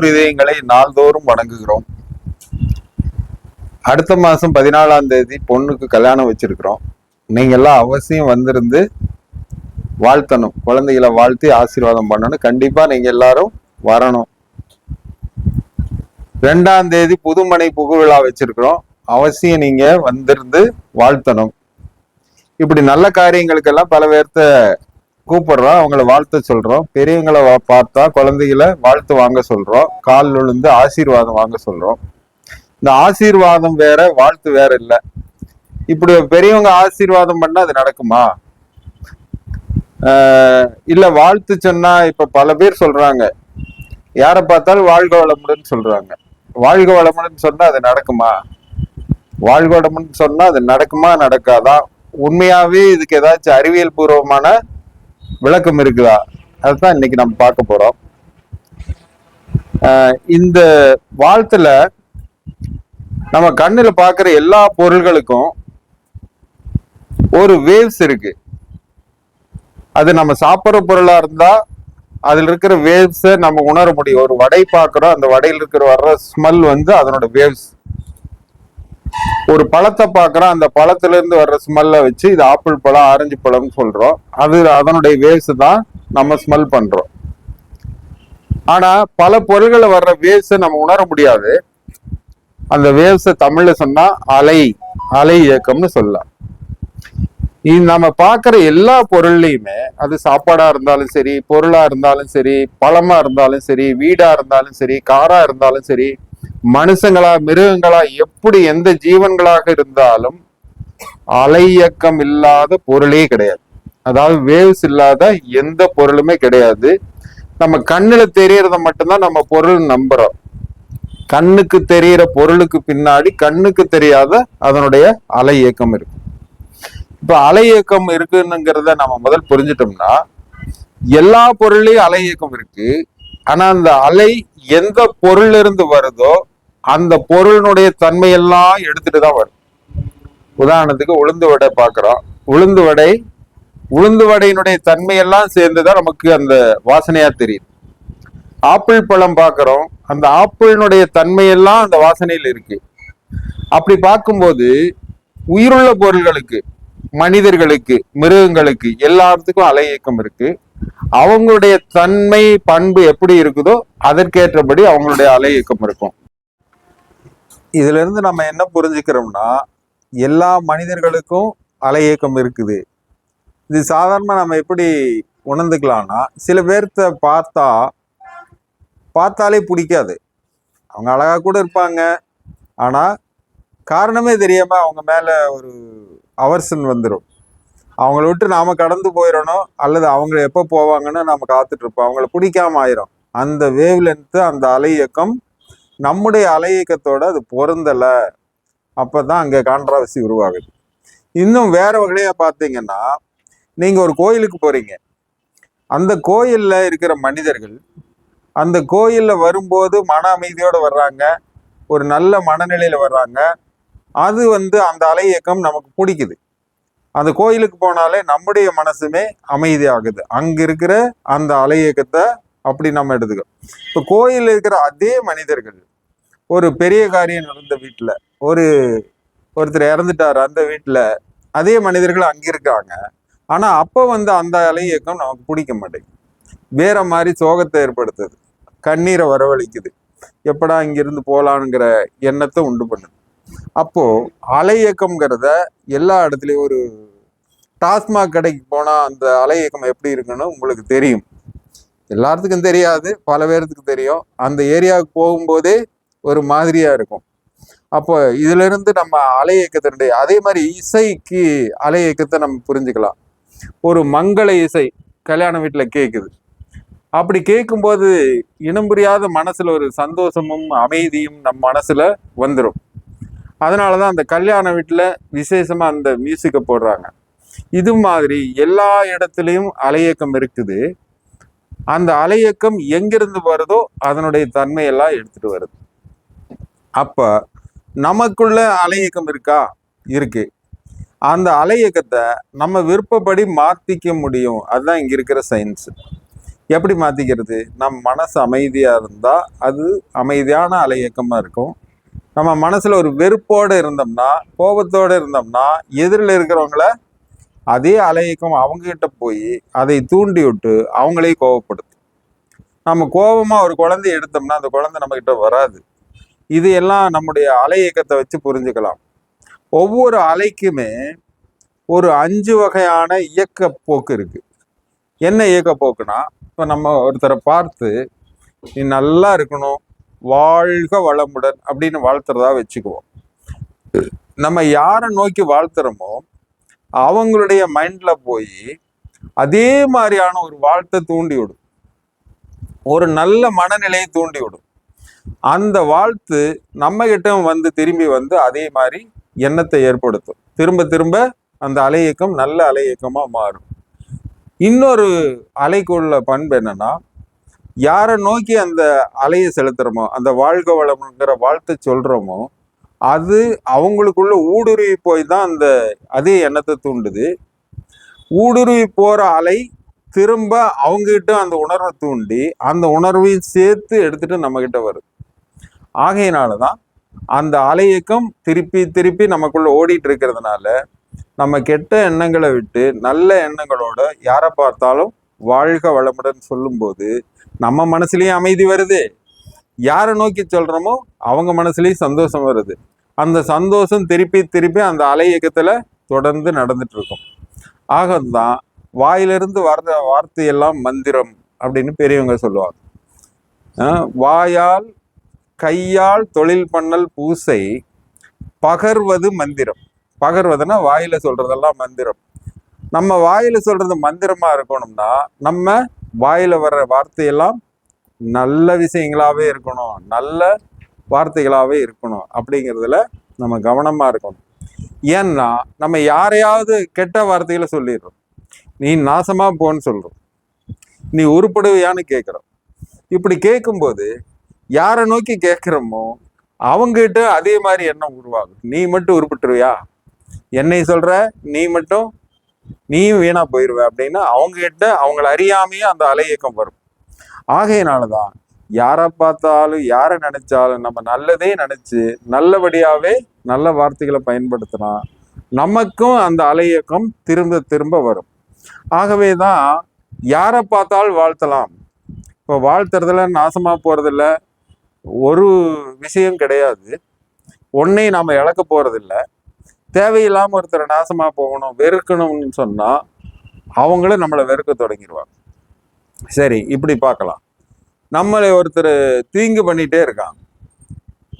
நல்லோர் இதயங்களை நாள்தோறும் வணங்குகிறோம். அடுத்த மாசம் பதினாலாம் தேதி பொண்ணுக்கு கல்யாணம் வச்சிருக்கிறோம். நீங்க எல்லாம் அவசியம் வந்திருந்து வாழ்த்தணும். குழந்தைகளை வாழ்த்தி ஆசீர்வாதம் பண்ணணும். கண்டிப்பா நீங்க எல்லாரும் வரணும். ரெண்டாம் தேதி புதுமனை புகு விழா வச்சிருக்கிறோம். அவசியம் நீங்க வந்திருந்து வாழ்த்தணும். இப்படி நல்ல காரியங்களுக்கெல்லாம் பல பேர்த்த கூப்பிடுறோம் அவங்கள வாழ்த்த சொல்றோம். பெரியவங்களை பார்த்தா குழந்தைகளை வாழ்த்து வாங்க சொல்றோம். கால் விழுந்து ஆசீர்வாதம் வாங்க சொல்றோம். இந்த ஆசீர்வாதம் வேற வாழ்த்து வேற இல்ல. இப்படி பெரியவங்க ஆசீர்வாதம் பண்ணா அது நடக்குமா? ஆஹ் இல்ல வாழ்த்து சொன்னா இப்ப பல பேர் சொல்றாங்க. யாரை பார்த்தாலும் வாழ்க வளமுடன் சொல்றாங்க. வாழ்க வளமுடன் சொன்னா அது நடக்குமா? வாழ்க வளமுடன் சொன்னா அது நடக்குமா நடக்காதா? உண்மையாவே இதுக்கு ஏதாச்சும் அறிவியல் பூர்வமான விளக்கம் இருக்குதா? அதுதான் இன்னைக்கு நம்ம பார்க்க போறோம். ஆஹ் இந்த வாழ்த்துல நம்ம கண்ணுல பார்க்குற எல்லா பொருள்களுக்கும் ஒரு வேவ்ஸ் இருக்கு. அது நம்ம சாப்பிட்ற பொருளா இருந்தா அதுல இருக்கிற வேவ்ஸை நம்ம உணர முடியும். ஒரு வடை பார்க்குறோம் அந்த வடையில் இருக்கிற வர்ற ஸ்மெல் வந்து அதனோட வேவ்ஸ் ஒரு பழத்தை பார்க்குறோம் அந்த பழத்துல இருந்து வர்ற ஸ்மெல்லை வச்சு இது ஆப்பிள் பழம் ஆரஞ்சு பழம்னு சொல்றோம். அது அதனுடைய வேஸ்ட் தான் நம்ம ஸ்மெல் பண்றோம். ஆனா பல பொருள்களை வர்ற வேவ்ஸை நம்ம உணர முடியாது. அந்த வேவ்ஸை தமிழ்ல சொன்னா அலை அலை இயக்கம்னு சொல்லலாம். நம்ம பார்க்குற எல்லா பொருள்லையுமே அது சாப்பாடா இருந்தாலும் சரி பொருளா இருந்தாலும் சரி பழமா இருந்தாலும் சரி வீடா இருந்தாலும் சரி காரா இருந்தாலும் சரி மனுஷங்களா மிருகங்களா எப்படி எந்த ஜீவன்களாக இருந்தாலும் அலை இயக்கம் இல்லாத பொருளே கிடையாது. அதாவது வேவ்ஸ் இல்லாத எந்த பொருளுமே கிடையாது. நம்ம கண்ணுல தெரியறத மட்டும்தான் நம்ம பொருள் நம்புறோம். கண்ணுக்கு தெரியிற பொருளுக்கு பின்னாடி கண்ணுக்கு தெரியாத அதனுடைய அலை இயக்கம் இருக்கு. இப்ப அலை இயக்கம் இருக்குன்னுங்கிறத நம்ம முதல் புரிஞ்சிட்டோம்னா எல்லா பொருளையும் அலை இயக்கம் இருக்கு. ஆனா அந்த அலை எந்த பொருள்ல இருந்து வருதோ அந்த பொருளினுடைய தன்மையெல்லாம் எடுத்துட்டு தான் வரும். உதாரணத்துக்கு உளுந்து வடை பார்க்குறோம். உளுந்து வடை உளுந்து வடையினுடைய தன்மையெல்லாம் சேர்ந்து தான் நமக்கு அந்த வாசனையாக தெரியுது. ஆப்பிள் பழம் பார்க்குறோம். அந்த ஆப்பிளினுடைய தன்மையெல்லாம் அந்த வாசனையில் இருக்கு. அப்படி பார்க்கும்போது உயிருள்ள பொருள்களுக்கு மனிதர்களுக்கு மிருகங்களுக்கு எல்லாத்துக்கும் அலை இயக்கம் இருக்கு. அவங்களுடைய தன்மை பண்பு எப்படி இருக்குதோ அதற்கேற்றபடி அவங்களுடைய அலை இயக்கம் இருக்கும். இதுல இருந்து நம்ம என்ன புரிஞ்சுக்கிறோம்னா எல்லா மனிதர்களுக்கும் அலை இயக்கம் இருக்குது. இது சாதாரணமா நம்ம எப்படி உணர்ந்துக்கலாம்னா சில பேர்த்த பார்த்தா பார்த்தாலே பிடிக்காது. அவங்க அழகா கூட இருப்பாங்க. ஆனா காரணமே தெரியாம அவங்க மேல ஒரு அவர்சன் வந்துடும் அவங்கள விட்டு நாம கடந்து போயிடணும் அல்லது அவங்க எப்போ போவாங்கன்னு நாம காத்துட்டு இருப்போம். அவங்கள பிடிக்காம ஆயிரும். அந்த வேவ் லென்த்து அந்த அலை இயக்கம் நம்முடைய அலையக்கத்தோடு அது பொருந்தலை. அப்போ தான் அங்கே கான்ட்ராவர்சி உருவாகுது. இன்னும் வேற வகையாக பார்த்தீங்கன்னா நீங்கள் ஒரு கோயிலுக்கு போகிறீங்க அந்த கோயிலில் இருக்கிற மனிதர்கள் அந்த கோயிலில் வரும்போது மன அமைதியோடு வர்றாங்க. ஒரு நல்ல மனநிலையில் வர்றாங்க. அது வந்து அந்த அலை இயக்கம் நமக்கு பிடிக்குது. அந்த கோயிலுக்கு போனாலே நம்முடைய மனசுமே அமைதியாகுது. அங்கே இருக்கிற அந்த அலை இயக்கத்தை அப்படி நம்ம எடுத்துக்கோ. இப்போ கோயில் இருக்கிற அதே மனிதர்கள் ஒரு பெரிய காரியம் நடந்த வீட்டில் ஒரு ஒருத்தர் இறந்துட்டாரு அந்த வீட்டில் அதே மனிதர்கள் அங்கே இருக்காங்க. ஆனால் அப்போ வந்து அந்த அலை இயக்கம் நமக்கு பிடிக்க மாட்டேங்குது. வேற மாதிரி சோகத்தை ஏற்படுத்துது. கண்ணீரை வரவழைக்குது. எப்படா இங்கிருந்து போகலான்ங்கிற எண்ணத்தை உண்டு பண்ணுது. அப்போ அலை இயக்கம்ங்கிறத எல்லா இடத்துலையும் ஒரு டாஸ்மாக் கடைக்கு போனால் அந்த அலை இயக்கம் எப்படி இருக்குன்னு உங்களுக்கு தெரியும். எல்லாத்துக்கும் தெரியாது பல பேர்த்துக்கு தெரியும். அந்த ஏரியாவுக்கு போகும்போதே ஒரு மாதிரியாக இருக்கும். அப்போ இதிலிருந்து நம்ம அலை இயக்கத்தினுடைய அதே மாதிரி இசைக்கு அலை இயக்கத்தை நம்ம புரிஞ்சுக்கலாம். ஒரு மங்கள இசை கல்யாண வீட்டில் கேட்குது அப்படி கேட்கும்போது இனம் புரியாத மனசில் ஒரு சந்தோஷமும் அமைதியும் நம்ம மனசில் வந்துடும் அதனாலதான் அந்த கல்யாண வீட்டில் விசேஷமாக அந்த மியூசிக்கை போடுறாங்க. இது மாதிரி எல்லா இடத்துலையும் அலையக்கம் இருக்குது. அந்த அலையக்கம் எங்கிருந்து வருதோ அதனுடைய தன்மையெல்லாம் எடுத்துட்டு வருது. அப்ப நமக்குள்ள அலையக்கம் இருக்கா? இருக்கு. அந்த அலையக்கத்தை நம்ம விருப்பப்படி மாத்திக்க முடியும். அதுதான் இங்க இருக்கிற சயின்ஸ் எப்படி மாத்திக்கிறது? நம் மனசு அமைதியா இருந்தா அது அமைதியான அலையக்கமாக இருக்கும். நம்ம மனசுல ஒரு வெறுப்போட இருந்தோம்னா கோபத்தோட இருந்தோம்னா எதிரில் இருக்கிறவங்கள அதே அலையக்கம் அவங்ககிட்ட போய் அதை தூண்டி விட்டு அவங்களே கோவப்படுத்தும். நம்ம கோபமாக ஒரு குழந்தைய எடுத்தோம்னா அந்த குழந்தை நம்மக்கிட்ட வராது. இது எல்லாம் நம்முடைய அலை இயக்கத்தை வச்சு புரிஞ்சுக்கலாம். ஒவ்வொரு அலைக்குமே ஒரு அஞ்சு வகையான இயக்கப்போக்கு போக்கு என்ன இயக்கப்போக்குனா இப்போ நம்ம ஒருத்தரை பார்த்து நீ நல்லா இருக்கணும் வாழ்க வளமுடன் அப்படின்னு வாழ்த்துறதா வச்சுக்குவோம். நம்ம யாரை நோக்கி வாழ்த்துறோமோ அவங்களுடைய மைண்ட்ல போய் அதே மாதிரியான ஒரு வாழ்த்தை தூண்டி விடும். ஒரு நல்ல மனநிலையை தூண்டி விடும். அந்த வாழ்த்து நம்ம கிட்ட வந்து திரும்பி வந்து அதே மாதிரி எண்ணத்தை ஏற்படுத்தும். திரும்ப திரும்ப அந்த அலை இயக்கம் நல்ல அலை மாறும். இன்னொரு அலைக்குள்ள பண்பு என்னன்னா யாரை நோக்கி அந்த அலையை செலுத்துகிறோமோ அந்த வாழ்க வளம்ங்கிற வாழ்த்தை சொல்கிறோமோ அது அவங்களுக்குள்ள ஊடுருவி போய் தான் அந்த அதே எண்ணத்தை தூண்டுது. ஊடுருவி போகிற அலை திரும்ப அவங்ககிட்ட அந்த உணர்வை தூண்டி அந்த உணர்வையும் சேர்த்து எடுத்துகிட்டு நம்மக்கிட்ட வருது. ஆகையினால தான் அந்த அலையக்கம் திருப்பி திருப்பி நமக்குள்ளே ஓடிட்டு இருக்கிறதுனால நம்ம கெட்ட எண்ணங்களை விட்டு நல்ல எண்ணங்களோட யாரை பார்த்தாலும் வாழ்க வளமுடன் சொல்லும்போது நம்ம மனசுலேயும் அமைதி வருது. யாரை நோக்கி சொல்கிறோமோ அவங்க மனசுலேயும் சந்தோஷம் வருது. அந்த சந்தோஷம் திருப்பி திருப்பி அந்த அலை இயக்கத்தில் தொடர்ந்து நடந்துட்டுருக்கும் ஆகத்தான் வாயிலிருந்து வர்ற வார்த்தையெல்லாம் மந்திரம் அப்படின்னு பெரியவங்க சொல்லுவாங்க. வாயால் கையால் தொழில் பண்ணல் பூசை பகர்வது மந்திரம். பகர்வதுன்னா வாயில் சொல்கிறதெல்லாம் மந்திரம். நம்ம வாயில் சொல்கிறது மந்திரமாக இருக்கணும்னா நம்ம வாயில் வர்ற வார்த்தையெல்லாம் நல்ல விஷயங்களாகவே இருக்கணும் நல்ல வார்த்தைகளாகவே இருக்கணும் அப்படிங்கிறதுல நம்ம கவனமாக இருக்கணும். ஏன்னா நம்ம யாரையாவது கெட்ட வார்த்தைகளை சொல்லிடுறோம். நீ நாசமாக போன்னு சொல்கிறோம் நீ உருப்படுவியான்னு கேட்குறோம். இப்படி கேட்கும்போது யாரை நோக்கி கேட்குறோமோ அவங்ககிட்ட அதே மாதிரி எண்ணம் உருவாகும். நீ மட்டும் உருப்பட்டுருவியா? என்னை சொல்கிற நீ மட்டும் நீயும் வீணாக போயிடுவ அப்படின்னு அவங்ககிட்ட அவங்கள அறியாமையே அந்த அலை இயக்கம் ஆகையினால தான் யாரை பார்த்தாலும் யாரை நினைச்சாலும் நம்ம நல்லதே நினைச்சு நல்லபடியாவே நல்ல வார்த்தைகளை பயன்படுத்தினா நமக்கும் அந்த அலையக்கம் திரும்ப திரும்ப வரும். ஆகவே தான் யாரை பார்த்தாலும் வாழ்த்தலாம். இப்போ வாழ்த்துறதுல நாசமாக போறதில்ல. ஒரு விஷயம் கிடையாது. ஒன்னை நாம் இழக்க போறதில்ல. தேவையில்லாமல் ஒருத்தரை நாசமாக போகணும் வெறுக்கணும்னு சொன்னால் அவங்களும் நம்மளை வெறுக்க தொடங்கிடுவாங்க சரி இப்படி பார்க்கலாம். நம்மளை ஒருத்தர் தீங்கு பண்ணிட்டே இருக்காங்க.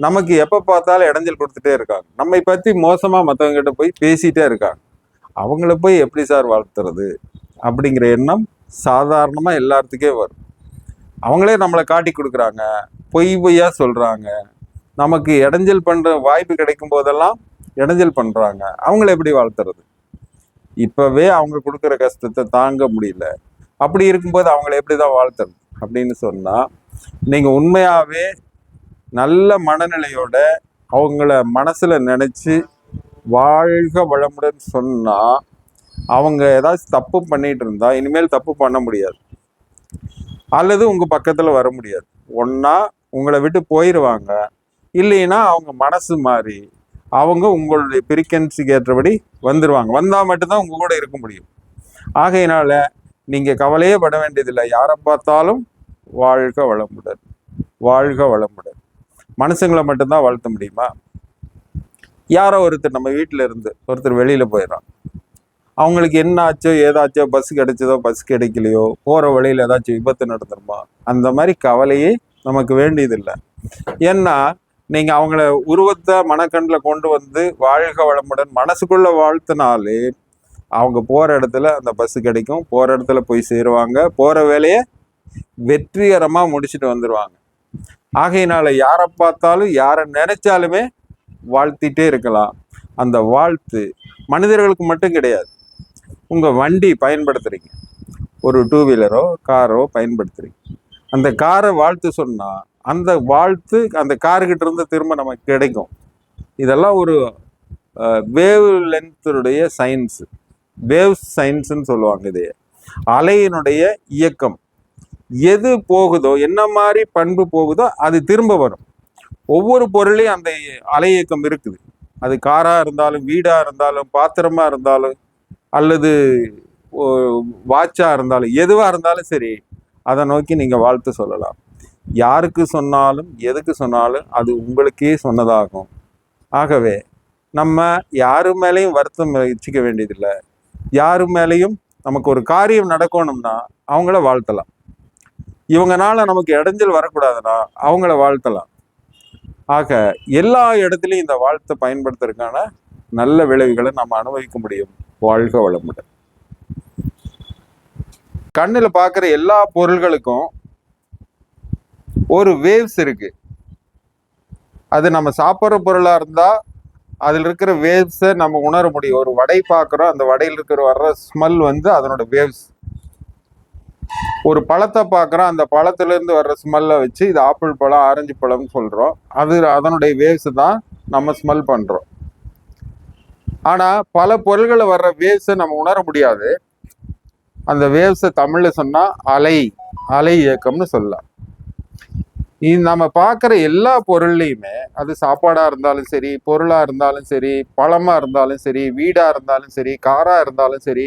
நமக்கு எப்போ பார்த்தாலும் இடைஞ்சல் கொடுத்துட்டே இருக்காங்க. நம்மை பற்றி மோசமாக மத்தவங்க கிட்ட போய் பேசிகிட்டே இருக்காங்க. அவங்கள போய் எப்படி சார் வளர்த்துறது அப்படிங்கிற எண்ணம் சாதாரணமாக எல்லாத்துக்கே வரும். அவங்களே நம்மளை காட்டி கொடுக்குறாங்க. பொய் பொய்யா சொல்கிறாங்க நமக்கு இடைஞ்சல் பண்ணுற வாய்ப்பு கிடைக்கும் போதெல்லாம் இடைஞ்சல் பண்ணுறாங்க அவங்கள எப்படி வளர்த்துறது இப்போவே அவங்க கொடுக்குற கஷ்டத்தை தாங்க முடியல. அப்படி இருக்கும்போது அவங்கள எப்படிதான் வாழ்த்துறது அப்படின்னு சொன்னால் நீங்கள் உண்மையாகவே நல்ல மனநிலையோட அவங்கள மனசில் நினச்சி வாழ்க வளமுடன் சொன்னால் அவங்க ஏதாச்சும் தப்பு பண்ணிட்டு இருந்தால் இனிமேல் தப்பு பண்ண முடியாது. அல்லது உங்கள் பக்கத்தில் வர முடியாது. ஒன்றா உங்களை விட்டு போயிடுவாங்க இல்லைன்னா அவங்க மனசு மாறி அவங்க உங்களுடைய பிரிக்கன்சிக்கு ஏற்றபடி வந்துடுவாங்க வந்தால் மட்டும்தான் உங்கள் கூட இருக்க முடியும். ஆகையினால நீங்கள் கவலையே பட வேண்டியதில்லை. யாரை பார்த்தாலும் வாழ்க வளமுடன். வாழ்க வளமுடன். மனுஷங்களை மட்டும்தான் வாழ்த்த முடியுமா? யாரோ ஒருத்தர் நம்ம வீட்டில் இருந்து ஒருத்தர் வெளியில் போயிடறான். அவங்களுக்கு என்ன ஆச்சோ ஏதாச்சோ பஸ் கிடைச்சதோ பஸ் கிடைக்கலையோ போகிற வழியில் ஏதாச்சும் விபத்து நடந்துருமா? அந்த மாதிரி கவலையே நமக்கு வேண்டியதில்லை. ஏன்னா நீங்கள் அவங்கள உருவத்தை மனக்கண்ணில் கொண்டு வந்து வாழ்க வளமுடன் மனசுக்குள்ளே வாழ்த்தினாலே அவங்க போகிற இடத்துல அந்த பஸ் கிடைக்கும். போகிற இடத்துல போய் சேருவாங்க. போகிற வேலையை வெற்றிகரமாக முடிச்சுட்டு வந்துடுவாங்க ஆகையினால் யாரை பார்த்தாலும் யாரை நினச்சாலுமே வாழ்த்திட்டே இருக்கலாம். அந்த வாழ்த்து மனிதர்களுக்கு மட்டும் கிடையாது. உங்கள் வண்டி பயன்படுத்துகிறீங்க ஒரு டூ வீலரோ காரோ பயன்படுத்துகிறீங்க அந்த காரை வாழ்த்து சொன்னால் அந்த வாழ்த்து அந்த காருக்கிட்ட இருந்து திரும்ப நமக்கு கிடைக்கும். இதெல்லாம் ஒரு வேவ் லென்த்துடைய சயின்ஸு வேவ்ஸ் சயின்ஸ்ன்னு சொல்லுவாங்க இது அலையினுடைய இயக்கம் எது போகுதோ என்ன மாதிரி பண்பு போகுதோ அது திரும்ப வரும். ஒவ்வொரு பொருளையும் அந்த அலை இயக்கம் இருக்குது. அது காராக இருந்தாலும் வீடாக இருந்தாலும் பாத்திரமா இருந்தாலும் அல்லது வாட்சாக இருந்தாலும் எதுவாக இருந்தாலும் சரி அதை நோக்கி நீங்கள் வாழ்த்து சொல்லலாம். யாருக்கு சொன்னாலும் எதுக்கு சொன்னாலும் அது உங்களுக்கே சொன்னதாகும். ஆகவே நம்ம யாரு மேலேயும் வருத்தம் வச்சுக்க வேண்டியதில்லை. யாரு மேலேயும் நமக்கு ஒரு காரியம் நடக்கணும்னா அவங்கள வாழ்த்தலாம். இவங்கனால நமக்கு இடைஞ்சல் வரக்கூடாதுன்னா அவங்கள வாழ்த்தலாம். ஆக எல்லா இடத்துலையும் இந்த வாழ்த்தை பயன்படுத்துறதுக்கான நல்ல விளைவுகளை நம்ம அனுபவிக்க முடியும். வாழ்க வளமுடன். கண்ணில் பார்க்குற எல்லா பொருள்களுக்கும் ஒரு வேவ்ஸ் இருக்கு. அது நம்ம சாப்பிட்ற பொருளாக இருந்தால் அதில் இருக்கிற வேவ்ஸை நம்ம உணர முடியும். ஒரு வடை பார்க்குறோம் அந்த வடையில் இருக்கிற வர்ற ஸ்மெல் வந்து அதனோட வேவ்ஸ் ஒரு பழத்தை பார்க்குறோம் அந்த பழத்துலேருந்து வர்ற ஸ்மெல்லை வச்சு இது ஆப்பிள் பழம் ஆரஞ்சு பழம்னு சொல்கிறோம் அது அதனுடைய வேவ்ஸ் தான் நம்ம ஸ்மெல் பண்ணுறோம் ஆனால் பல பொருள்களை வர்ற வேவ்ஸை நம்ம உணர முடியாது. அந்த வேவ்ஸை தமிழில் சொன்னால் அலை அலை இயக்கம்னு சொல்லலாம். நம்ம பார்க்குற எல்லா பொருள்லையுமே அது சாப்பாடாக இருந்தாலும் சரி பொருளாக இருந்தாலும் சரி பழமாக இருந்தாலும் சரி வீடாக இருந்தாலும் சரி காராக இருந்தாலும் சரி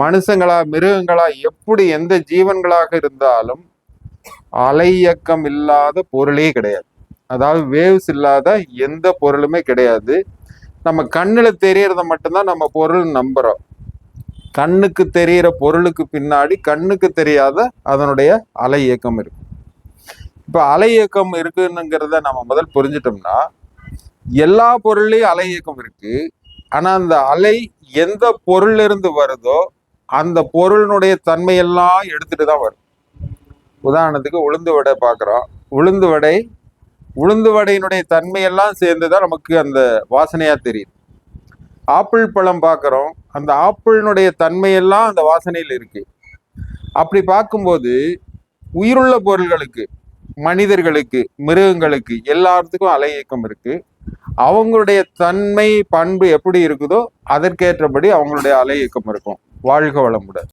மனுஷங்களா மிருகங்களா எப்படி எந்த ஜீவன்களாக இருந்தாலும் அலையக்கம் இல்லாத பொருளே கிடையாது. அதாவது வேவ்ஸ் இல்லாத எந்த பொருளுமே கிடையாது. நம்ம கண்ணில் தெரியறத மட்டும்தான் நம்ம பொருள் நம்புகிறோம் கண்ணுக்கு தெரிகிற பொருளுக்கு பின்னாடி கண்ணுக்கு தெரியாத அதனுடைய அலை இயக்கம் இருக்கும் இப்போ அலை இயக்கம் இருக்குன்னுங்கிறத நம்ம முதல் புரிஞ்சிட்டோம்னா எல்லா பொருள்லையும் அலை இயக்கம் இருக்கு. ஆனா அந்த அலை எந்த பொருள்ல இருந்து வருதோ அந்த பொருளினுடைய தன்மையெல்லாம் எடுத்துட்டு தான் வரும். உதாரணத்துக்கு உளுந்து வடை பார்க்குறோம் உளுந்து வடை உளுந்து வடையினுடைய தன்மையெல்லாம் சேர்ந்து தான் நமக்கு அந்த வாசனையாக தெரியுது ஆப்பிள் பழம் பார்க்குறோம் அந்த ஆப்பிளினுடைய தன்மையெல்லாம் அந்த வாசனையில் இருக்கு. அப்படி பார்க்கும்போது உயிருள்ள பொருள்களுக்கு மனிதர்களுக்கு மிருகங்களுக்கு எல்லாத்துக்கும் அலை இயக்கம் இருக்கு. அவங்களுடைய தன்மை பண்பு எப்படி இருக்குதோ அதற்கேற்றபடி அவங்களுடைய அலை இயக்கம் இருக்கும். வாழ்க வளமுடன்.